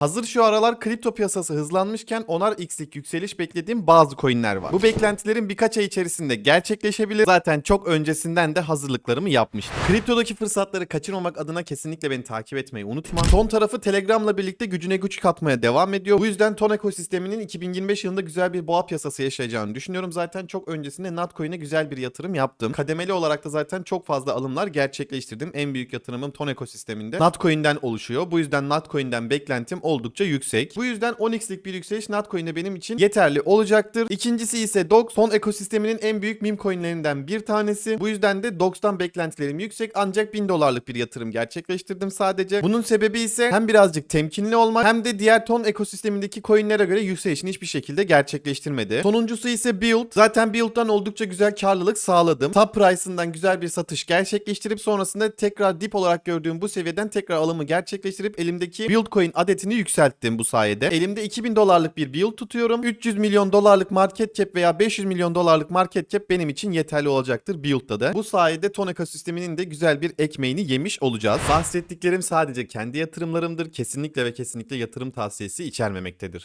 Hazır şu aralar kripto piyasası hızlanmışken onar x'lik yükseliş beklediğim bazı coinler var. Bu beklentilerin birkaç ay içerisinde gerçekleşebilir. Zaten çok öncesinden de hazırlıklarımı yapmıştım. Kriptodaki fırsatları kaçırmamak adına kesinlikle beni takip etmeyi unutma. Ton tarafı Telegram'la birlikte gücüne güç katmaya devam ediyor. Bu yüzden Ton ekosisteminin 2025 yılında güzel bir boğa piyasası yaşayacağını düşünüyorum. Zaten çok öncesinde Natcoin'e güzel bir yatırım yaptım. Kademeli olarak da zaten çok fazla alımlar gerçekleştirdim. En büyük yatırımım Ton ekosisteminde Natcoin'den oluşuyor. Bu yüzden Natcoin'den beklentim oldukça yüksek. Bu yüzden 10x'lik bir yükseliş Natcoin'de benim için yeterli olacaktır. İkincisi ise Dox. Ton ekosisteminin en büyük meme coinlerinden bir tanesi. Bu yüzden de Dox'tan beklentilerim yüksek ancak 1000 dolarlık bir yatırım gerçekleştirdim sadece. Bunun sebebi ise hem birazcık temkinli olmak hem de diğer ton ekosistemindeki coinlere göre yükselişini hiçbir şekilde gerçekleştirmedi. Sonuncusu ise Build. Zaten Build'dan oldukça güzel karlılık sağladım. Top price'ından güzel bir satış gerçekleştirip sonrasında tekrar dip olarak gördüğüm bu seviyeden tekrar alımı gerçekleştirip elimdeki Build coin adetini yükselttim bu sayede. Elimde 2000 dolarlık bir Build tutuyorum. 300 milyon dolarlık market cap veya 500 milyon dolarlık market cap benim için yeterli olacaktır Build'da da. Bu sayede ton ekosisteminin de güzel bir ekmeğini yemiş olacağız. Bahsettiklerim sadece kendi yatırımlarımdır. Kesinlikle ve kesinlikle yatırım tavsiyesi içermemektedir.